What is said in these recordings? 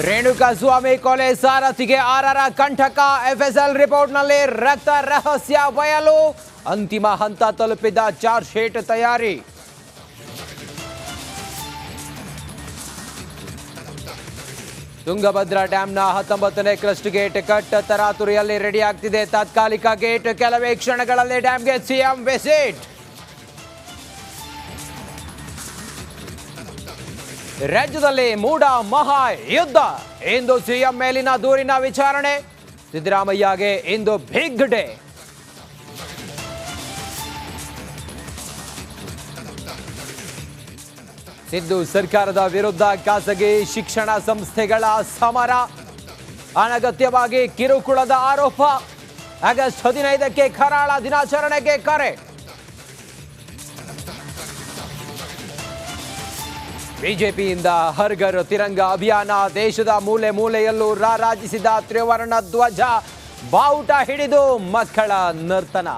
ರೇಣುಕಾ ಸ್ವಾಮಿ ಕೊಲೆ ಸಾರಥಿಗೆ ಆರರ ಕಂಠಕ. ಎಫ್ಎಸ್ಎಲ್ ರಿಪೋರ್ಟ್ನಲ್ಲಿ ರಕ್ತ ರಹಸ್ಯ ಬಯಲು. ಅಂತಿಮ ಹಂತ ತಲುಪಿದ ಚಾರ್ಜ್ ಶೀಟ್ ತಯಾರಿ. ತುಂಗಭದ್ರಾ ಡ್ಯಾಂನ ಹತ್ತೊಂಬತ್ತನೇ ಕ್ರಸ್ಟ್ ಗೇಟ್ ಕಟ್ ತರಾತುರಿಯಲ್ಲಿ ರೆಡಿ ಆಗ್ತಿದೆ ತಾತ್ಕಾಲಿಕ ಗೇಟ್. ಕೆಲವೇ ಕ್ಷಣಗಳಲ್ಲಿ ಡ್ಯಾಂಗೆ ಸಿಎಂ ವಿಸಿಟ್. ರಾಜ್ಯದಲ್ಲಿ ಮೂಡ ಮಹಾ ಯುದ್ಧ. ಇಂದು ಸಿಎಂ ಮೇಲಿನ ದೂರಿನ ವಿಚಾರಣೆ. ಸಿದ್ದರಾಮಯ್ಯಗೆ ಇಂದು ಬಿಗ್ ಡೇ ಸಿದ್ದು ಸರ್ಕಾರದ ವಿರುದ್ಧ ಖಾಸಗಿ ಶಿಕ್ಷಣ ಸಂಸ್ಥೆಗಳ ಸಮರ. ಅನಗತ್ಯವಾಗಿ ಕಿರುಕುಳದ ಆರೋಪ. ಆಗಸ್ಟ್ ಹದಿನೈದಕ್ಕೆ ಕರಾಳ ದಿನಾಚರಣೆಗೆ ಕರೆ. ಬಿಜೆಪಿಯಿಂದ ಹರ್ಗರ್ ತಿರಂಗ ಅಭಿಯಾನ, ದೇಶದ ಮೂಲೆ ಮೂಲೆಯಲ್ಲೂ ರಾರಾಜಿಸಿದ ತ್ರಿವರ್ಣ ಧ್ವಜ, ಬಾವುಟ ಹಿಡಿದು ಮಕ್ಕಳ ನರ್ತನ.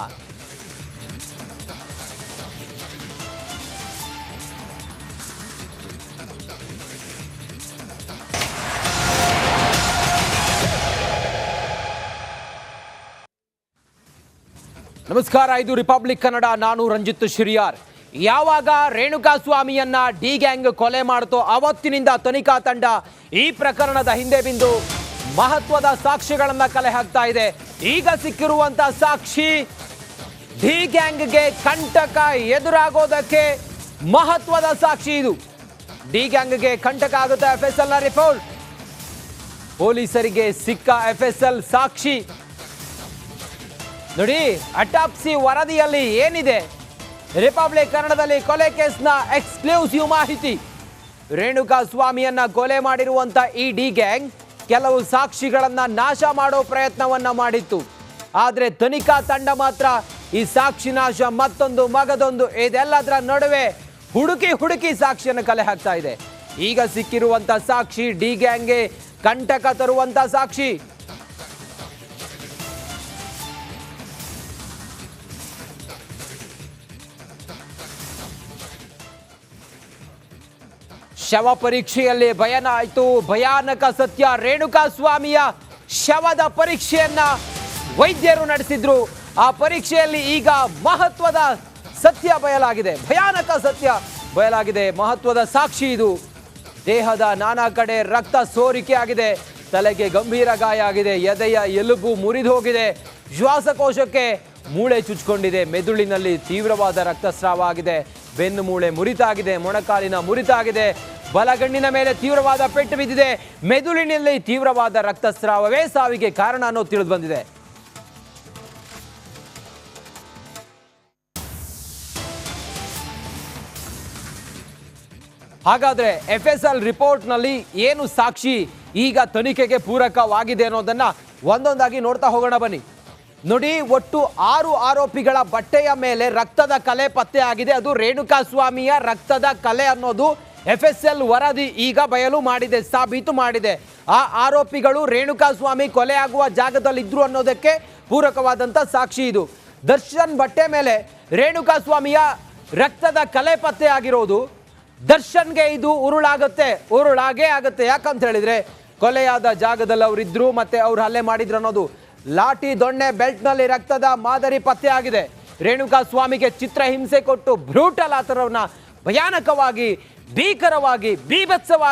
ನಮಸ್ಕಾರ, ಇದು ರಿಪಬ್ಲಿಕ್ ಕನ್ನಡ, ನಾನು ರಂಜಿತ್ ಶಿರಿಯಾರ್. ಯಾವಾಗ ರೇಣುಕಾ ಸ್ವಾಮಿಯನ್ನ ಡಿ ಗ್ಯಾಂಗ್ ಕೊಲೆ ಮಾಡ್ತೋ ಅವತ್ತಿನಿಂದ ತನಿಖಾ ತಂಡ ಈ ಪ್ರಕರಣದ ಹಿಂದೆ ಬಿಂದು ಮಹತ್ವದ ಸಾಕ್ಷಿಗಳನ್ನು ಕಲೆ ಹಾಕ್ತಾ ಇದೆ. ಈಗ ಸಿಕ್ಕಿರುವಂತ ಸಾಕ್ಷಿ ಡಿ ಗ್ಯಾಂಗ್ಗೆ ಕಂಟಕ ಎದುರಾಗೋದಕ್ಕೆ ಮಹತ್ವದ ಸಾಕ್ಷಿ ಇದು. ಡಿ ಗ್ಯಾಂಗ್ಗೆ ಕಂಟಕ ಆಗುತ್ತೆ ಎಫ್ ಎಸ್ ಎಲ್ನ ರಿಪೋರ್ಟ್ ಪೊಲೀಸರಿಗೆ ಸಿಕ್ಕ ಎಫ್ ಎಸ್ ಎಲ್ ಸಾಕ್ಷಿ. ನೋಡಿ, ಅಟಾಪ್ಸಿ ವರದಿಯಲ್ಲಿ ಏನಿದೆ? ರಿಪಬ್ಲಿಕ್ ಕನ್ನಡದಲ್ಲಿ ಕೊಲೆ ಕೇಸ್ನ ಎಕ್ಸ್ಕ್ಲೂಸಿವ್ ಮಾಹಿತಿ. ರೇಣುಕಾ ಸ್ವಾಮಿಯನ್ನ ಕೊಲೆ ಮಾಡಿರುವಂತ ಈ ಡಿ ಗ್ಯಾಂಗ್ ಕೆಲವು ಸಾಕ್ಷಿಗಳನ್ನ ನಾಶ ಮಾಡೋ ಪ್ರಯತ್ನವನ್ನ ಮಾಡಿತ್ತು. ಆದ್ರೆ ತನಿಖಾ ತಂಡ ಮಾತ್ರ ಈ ಸಾಕ್ಷಿ ನಾಶ ಮತ್ತೊಂದು ಮಗದೊಂದು ಇದೆಲ್ಲದರ ನಡುವೆ ಹುಡುಕಿ ಹುಡುಕಿ ಸಾಕ್ಷಿಯನ್ನು ಕಲೆ ಹಾಕ್ತಾ ಇದೆ. ಈಗ ಸಿಕ್ಕಿರುವಂತ ಸಾಕ್ಷಿ ಡಿ ಗ್ಯಾಂಗ್ಗೆ ಕಂಟಕ ತರುವಂತ ಸಾಕ್ಷಿ. ಶವ ಪರೀಕ್ಷೆಯಲ್ಲಿ ಭಯನಾಯಿತು ಭಯಾನಕ ಸತ್ಯ. ರೇಣುಕಾ ಸ್ವಾಮಿಯ ಶವದ ಪರೀಕ್ಷೆಯನ್ನ ವೈದ್ಯರು ನಡೆಸಿದ್ರು. ಆ ಪರೀಕ್ಷೆಯಲ್ಲಿ ಈಗ ಮಹತ್ವದ ಸತ್ಯ ಬಯಲಾಗಿದೆ. ಭಯಾನಕ ಸತ್ಯ ಬಯಲಾಗಿದೆ. ಮಹತ್ವದ ಸಾಕ್ಷಿ ಇದು. ದೇಹದ ನಾನಾ ಕಡೆ ರಕ್ತ ಸೋರಿಕೆ ಆಗಿದೆ. ತಲೆಗೆ ಗಂಭೀರ ಗಾಯ ಆಗಿದೆ. ಎದೆಯ ಎಲುಬು ಮುರಿದು ಹೋಗಿದೆ. ಶ್ವಾಸಕೋಶಕ್ಕೆ ಮೂಳೆ ಚುಚ್ಕೊಂಡಿದೆ. ಮೆದುಳಿನಲ್ಲಿ ತೀವ್ರವಾದ ರಕ್ತಸ್ರಾವ ಆಗಿದೆ. ಬೆನ್ನು ಮೂಳೆ ಮುರಿತಾಗಿದೆ, ಮೊಣಕಾಲಿನ ಮುರಿತಾಗಿದೆ. ಬಲಗಣ್ಣಿನ ಮೇಲೆ ತೀವ್ರವಾದ ಪೆಟ್ಟು ಬಿದ್ದಿದೆ. ಮೆದುಳಿನಲ್ಲಿ ತೀವ್ರವಾದ ರಕ್ತಸ್ರಾವವೇ ಸಾವಿಗೆ ಕಾರಣ ಅನ್ನೋದು ತಿಳಿದು ಬಂದಿದೆ. ಹಾಗಾದ್ರೆ ಎಫ್ ಎಸ್ ಎಲ್ ರಿಪೋರ್ಟ್ನಲ್ಲಿ ಏನು ಸಾಕ್ಷಿ ಈಗ ತನಿಖೆಗೆ ಪೂರಕವಾಗಿದೆ ಅನ್ನೋದನ್ನ ಒಂದೊಂದಾಗಿ ನೋಡ್ತಾ ಹೋಗೋಣ ಬನ್ನಿ. ನೋಡಿ, ಒಟ್ಟು ಆರು ಆರೋಪಿಗಳ ಬಟ್ಟೆಯ ಮೇಲೆ ರಕ್ತದ ಕಲೆ ಪತ್ತೆ ಆಗಿದೆ. ಅದು ರೇಣುಕಾ ಸ್ವಾಮಿಯ ರಕ್ತದ ಕಲೆ ಅನ್ನೋದು ಎಫ್ ಎಸ್ ಎಲ್ ವರದಿ ಈಗ ಬಯಲು ಮಾಡಿದೆ, ಸಾಬೀತು ಮಾಡಿದೆ. ಆ ಆರೋಪಿಗಳು ರೇಣುಕಾ ಸ್ವಾಮಿ ಕೊಲೆಯಾಗುವ ಆಗುವ ಜಾಗದಲ್ಲಿದ್ರು ಅನ್ನೋದಕ್ಕೆ ಪೂರಕವಾದಂಥ ಸಾಕ್ಷಿ ಇದು. ದರ್ಶನ್ ಬಟ್ಟೆ ಮೇಲೆ ರೇಣುಕಾ ಸ್ವಾಮಿಯ ರಕ್ತದ ಕಲೆ ಪತ್ತೆ ಆಗಿರೋದು. ದರ್ಶನ್ಗೆ ಇದು ಉರುಳಾಗುತ್ತೆ, ಉರುಳಾಗೇ ಆಗುತ್ತೆ. ಯಾಕಂತ ಹೇಳಿದ್ರೆ, ಕೊಲೆಯಾದ ಜಾಗದಲ್ಲಿ ಅವರಿದ್ದರು ಮತ್ತು ಅವ್ರು ಹಲ್ಲೆ ಮಾಡಿದ್ರು ಅನ್ನೋದು. ಲಾಠಿ ದೊಣ್ಣೆ ಬೆಲ್ಟ್ನಲ್ಲಿ ರಕ್ತದ ಮಾದರಿ ಪತ್ತೆ ಆಗಿದೆ. ರೇಣುಕಾ ಸ್ವಾಮಿಗೆ ಚಿತ್ರ ಹಿಂಸೆ ಕೊಟ್ಟು ಬ್ರೂಟಲ್ ಆತರವನ್ನ ಭಯಾನಕವಾಗಿ, ಭೀಕರವಾಗಿ, ಬೀಭತ್ಸವಾಗಿ